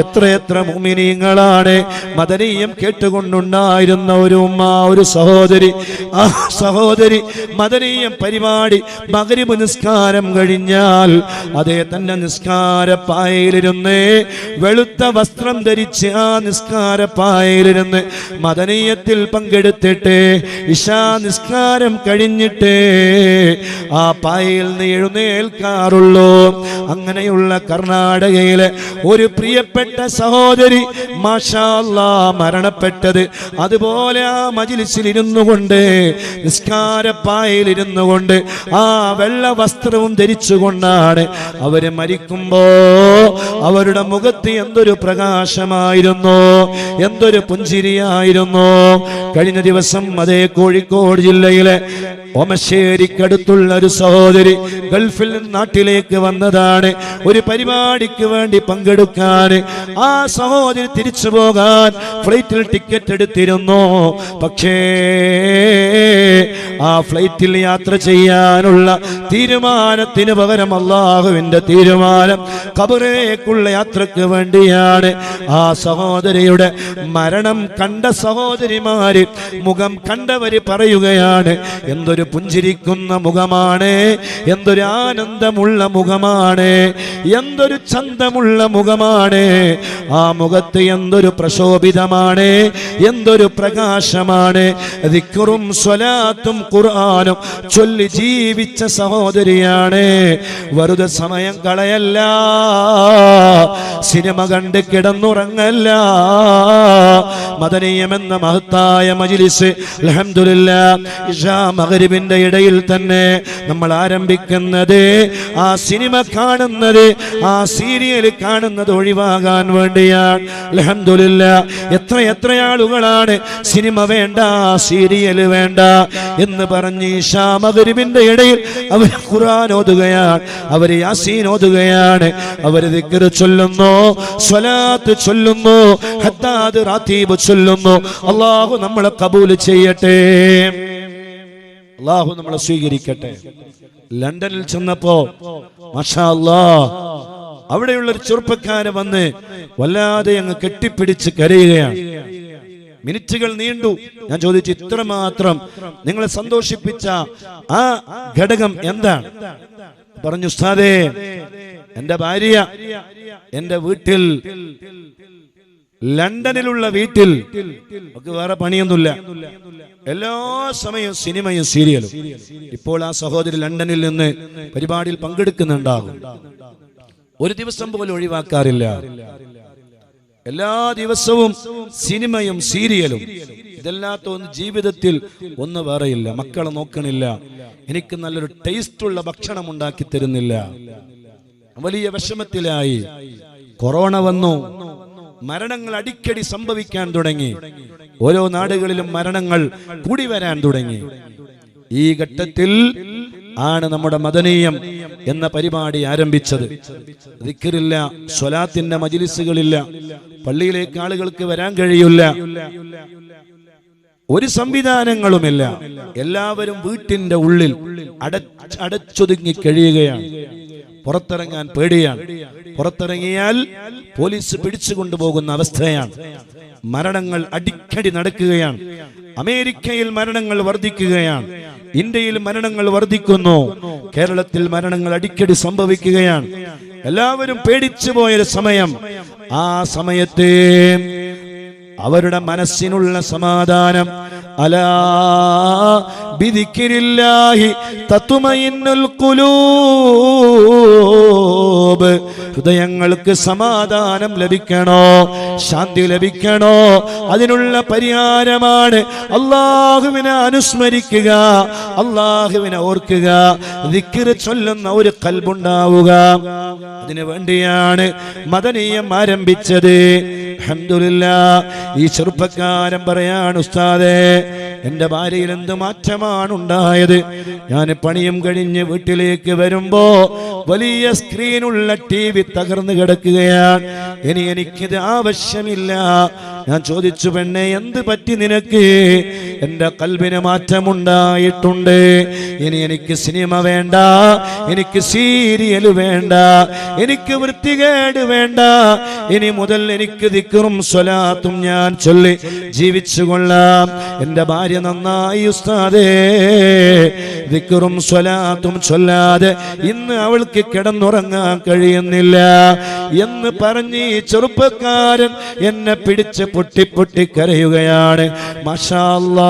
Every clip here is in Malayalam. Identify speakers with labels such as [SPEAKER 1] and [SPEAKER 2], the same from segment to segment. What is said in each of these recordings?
[SPEAKER 1] എത്രയെത്ര മുമിനീങ്ങളാണ് മദനീയം കേട്ടുകൊണ്ടുണ്ടായിരുന്ന ഒരു ഉമ്മ ഒരു സഹോദരി. ആ സഹോദരി മദനീയം പരിപാടി മകരിബ് നിസ്കാരം കഴിഞ്ഞാൽ അതേ തന്നെ നിസ്കാരപ്പായയിലിരുന്ന് വെളുത്ത വസ്ത്രം ധരിച്ച് ആ നിസ്കാരപ്പായയിലിരുന്ന് മദനീയത്തിൽ പങ്കെടുത്തിട്ട് ഇഷാ നിസ്കാരം കഴിഞ്ഞിട്ട് ആ പായയിൽ നിന്ന് എഴുന്നേൽക്കാറുള്ളൂ. അങ്ങനെയുള്ള കർണാടകയിലെ ഒരു പ്രിയപ്പെട്ട സഹോദരി മാഷാല്ല മരണപ്പെട്ടത്. അതുപോലെ ആ മജിലിസിൽ ഇരുന്നു കൊണ്ട് നിസ്കാരപ്പായയിൽ ഇരുന്നു കൊണ്ട് ആ വെള്ള വസ്ത്രവും ധരിച്ചുകൊണ്ടാണ് അവർ മരിക്കുമ്പോ അവരുടെ മുഖത്ത് എന്തൊരു പ്രകാശമായിരുന്നു എന്തൊരു പുഞ്ചിരിയായിരുന്നു. കഴിഞ്ഞ ദിവസം അതേ കോഴിക്കോട് ജില്ലയിലെ ഓമശ്ശേരിക്കടുത്തുള്ള ഒരു സഹോദരി ഗൾഫിൽ നാട്ടിലേക്ക് വന്നതാണ്. ഒരു പരിപാടിക്ക് വേണ്ടി പങ്കെടുക്കാൻ ആ സഹോദരി തിരിച്ചു പോകാൻ ഫ്ലൈറ്റിൽ ടിക്കറ്റ് എടുത്തിരുന്നു. പക്ഷേ ആ ഫ്ലൈറ്റിൽ യാത്ര ചെയ്യാനുള്ള തീരുമാനത്തിന് പകരം അള്ളാഹുവിന്റെ തീരുമാനം കബറേക്കുള്ള യാത്രയ്ക്ക് വേണ്ടിയാണ്. ആ സഹോദരിയുടെ മരണം കണ്ട സഹോദരിമാര് മുഖം കണ്ടവര് പറയുകയാണ് എന്തൊരു പുഞ്ചിരിക്കുന്ന മുഖമാണ് എന്തൊരു ആനന്ദമുള്ള മുഖമാണ് എന്തൊരു ചന്തമുള്ള മുഖമാണ് ആ മുഖത്ത് എന്തൊരു പ്രശോഭിതമാണ് എന്തൊരു പ്രകാശമാണ്. ദിക്റും സ്വലാത്തും ഖുർആനും ചൊല്ലി ജീവിച്ച സഹോദരിയാണ്. വെറുതെ സമയം കളയല്ല സിനിമ കണ്ട് കിടന്നുറങ്ങല്ല. മദനീയമെന്ന മഹത്തായ മജിലിസ് അൽഹംദുലില്ലാ ഇഷാ ഇടയിൽ തന്നെ നമ്മൾ ആരംഭിക്കുന്നത് ആ സിനിമ കാണുന്നത് ആ സീരിയൽ കാണുന്നത് ഒഴിവാകാൻ വേണ്ടിയാണ്. അലഹമില്ല എത്ര എത്ര ആളുകളാണ് സിനിമ വേണ്ട സീരിയൽ വേണ്ട എന്ന് പറഞ്ഞ് ഇഷാ മഗ്രിബിന്റെ ഇടയിൽ അവർ ഖുർആൻ ഓതുകയാണ്. അവർ യാസീൻ ഓതുകയാണ്. അവർ ദിക്ർ ചൊല്ലുന്നു സ്വലാത്ത് ചൊല്ലുന്നു ഹത്താദ് റാത്തീബ് ചൊല്ലുന്നു. അള്ളാഹു നമ്മളെ കബൂൽ ചെയ്യട്ടെ. അള്ളാഹു നമ്മളെ സ്വീകരിക്കട്ടെ. ലണ്ടനിൽ ചെന്നപ്പോ മഷാ അല്ലാ അവിടെയുള്ള ഒരു ചെറുപ്പക്കാരൻ വന്ന് വല്ലാതെ അങ്ങ് കെട്ടിപ്പിടിച്ച് കരയുകയാണ്. മിനിറ്റുകൾ നീണ്ടു. ഞാൻ ചോദിച്ചു ഇത്രമാത്രം നിങ്ങളെ സന്തോഷിപ്പിച്ച ആ ഘടകം എന്താണ്? പറഞ്ഞു ഉസ്താദേ എന്റെ ഭാര്യ എന്റെ വീട്ടിൽ ലണ്ടനിലുള്ള വീട്ടിൽ വേറെ പണിയൊന്നുമില്ല. എല്ലാ സമയവും സിനിമയും സീരിയലും. ഇപ്പോൾ ആ സഹോദരി ലണ്ടനിൽ നിന്ന് പരിപാടിയിൽ പങ്കെടുക്കുന്നുണ്ടാകും. ഒരു ദിവസം പോലും ഒഴിവാക്കാറില്ല. എല്ലാ ദിവസവും സിനിമയും സീരിയലും. ഇതല്ലാത്ത ജീവിതത്തിൽ ഒന്ന് വേറെയില്ല. മക്കളെ നോക്കണില്ല. എനിക്ക് നല്ലൊരു ടേസ്റ്റ് ഉള്ള ഭക്ഷണം ഉണ്ടാക്കി തരുന്നില്ല. വലിയ വിഷമത്തിലായി. കൊറോണ വന്നു. മരണങ്ങൾ അടിക്കടി സംഭവിക്കാൻ തുടങ്ങി. ഓരോ നാടുകളിലും മരണങ്ങൾ കൂടി വരാൻ തുടങ്ങി. ഈ ഘട്ടത്തിൽ ആണ് നമ്മുടെ മദനീയം എന്ന പരിപാടി ആരംഭിച്ചത്. ദിക്കറില്ല സ്വലാത്തിന്റെ മജിലിസുകളില്ല. പള്ളിയിലേക്ക് ആളുകൾക്ക് വരാൻ കഴിയില്ല. ഒരു സംവിധാനങ്ങളുമില്ല. എല്ലാവരും വീട്ടിന്റെ ഉള്ളിൽ അട അടച്ചൊതുങ്ങി കഴിയുകയാണ്. പുറത്തിറങ്ങാൻ പേടിയാണ്. പുറത്തിറങ്ങിയാൽ പോലീസ് പിടിച്ചു കൊണ്ടുപോകുന്ന അവസ്ഥയാണ്. മരണങ്ങൾ അടിക്കടി നടക്കുകയാണ്. അമേരിക്കയിൽ മരണങ്ങൾ വർദ്ധിക്കുകയാണ്. ഇന്ത്യയിൽ മരണങ്ങൾ വർദ്ധിക്കുന്നു. കേരളത്തിൽ മരണങ്ങൾ അടിക്കടി സംഭവിക്കുകയാണ്. എല്ലാവരും പേടിച്ചു പോയൊരു സമയം. ആ സമയത്തെ അവരുടെ മനസ്സിനുള്ള സമാധാനം അലാ ബിദിക്കിരില്ലാഹി തത്തുമയിന്നുൽ ഖുലൂബ്. ഹൃദയങ്ങൾക്ക് സമാധാനം ലഭിക്കണോ? ശാന്തി ലഭിക്കണോ? അതിനുള്ള പരിഹാരമാണ് അള്ളാഹുവിനെ അനുസ്മരിക്കുക അള്ളാഹുവിനെ ഓർക്കുക ദിക്കിറ് ചൊല്ലുന്ന ഒരു കൽബുണ്ടാവുക. അതിനു വേണ്ടിയാണ് മദനീയം ആരംഭിച്ചത്. അൽഹംദുലില്ലാ ഈ ചെറുപ്പക്കാരൻ പറയാണ് ഉസ്താദേ എന്റെ ഭാര്യയിൽ എന്ത് മാറ്റമാണ് ഉണ്ടായത്? ഞാൻ പണിയും കഴിഞ്ഞ് വീട്ടിലേക്ക് വരുമ്പോ വലിയ സ്ക്രീനുള്ള ടി വി തകർന്നു കിടക്കുകയാണ്. ഇനി എനിക്കിത് ആവശ്യമില്ല. ഞാൻ ചോദിച്ചു പെണ്ണെ എന്ത് പറ്റി നിനക്ക്? എന്റെ കൽവിന് മാറ്റമുണ്ടായിട്ടുണ്ട്. ഇനി എനിക്ക് സിനിമ വേണ്ട എനിക്ക് സീരിയൽ വേണ്ട എനിക്ക് വൃത്തികേട് വേണ്ട. ഇനി മുതൽ എനിക്ക് ദിക്കറും സ്വലാത്തും ഞാൻ ചൊല്ലി ജീവിച്ചു കൊള്ളാം എന്റെ ഭാര്യ നന്നായി ഉസ്താദേ ദിക്കറും സ്വലാത്തും ചൊല്ലാതെ ഇന്ന് അവൾക്ക് കിടന്നുറങ്ങാൻ കഴിയുന്നില്ല. എന്ന് പറഞ്ഞ് ഈ ചെറുപ്പക്കാരൻ എന്നെ പിടിച്ച് പൊട്ടി പൊട്ടി കരയുകയാണ് മഷാല്ലാ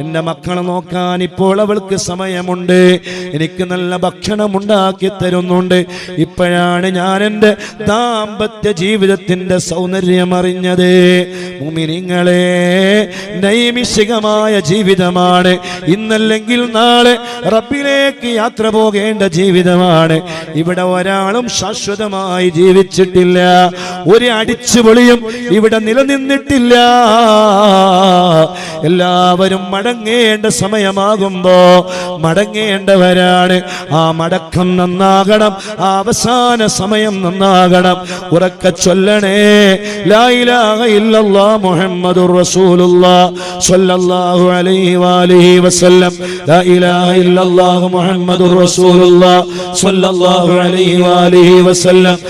[SPEAKER 1] എന്റെ മക്കളെ നോക്കാൻ ഇപ്പോൾ അവൾക്ക് സമയമുണ്ട്. എനിക്ക് നല്ല ഭക്ഷണം ഉണ്ടാക്കി തരുന്നുണ്ട്. ഇപ്പോഴാണ് ഞാൻ എന്റെ ദാമ്പത്യ ജീവിതത്തിന്റെ സൗന്ദര്യം അറിഞ്ഞത്. മുമിനിങ്ങളെ നൈമിഷികമായ ജീവിതമാണ്. ഇന്നല്ലെങ്കിൽ നാളെ റബ്ബിലേക്ക് യാത്ര പോകേണ്ട ജീവിതമാണ്. ഇവിടെ ഒരാളും ശാശ്വതമായി ജീവിച്ചിട്ടില്ല. ഒരു അടിച്ചുപൊളിയും ഇവിടെ നിലനിന്നിട്ടില്ല. എല്ലാവരും മടങ്ങേണ്ട സമയമാകുമ്പോ മടങ്ങേണ്ടവരാണ്. ആ മടക്കം നന്നാകണം. ആ അവസാന സമയം നന്നാകണം. ഉറക്ക ചൊല്ലണേ. ലാ ഇലാഹ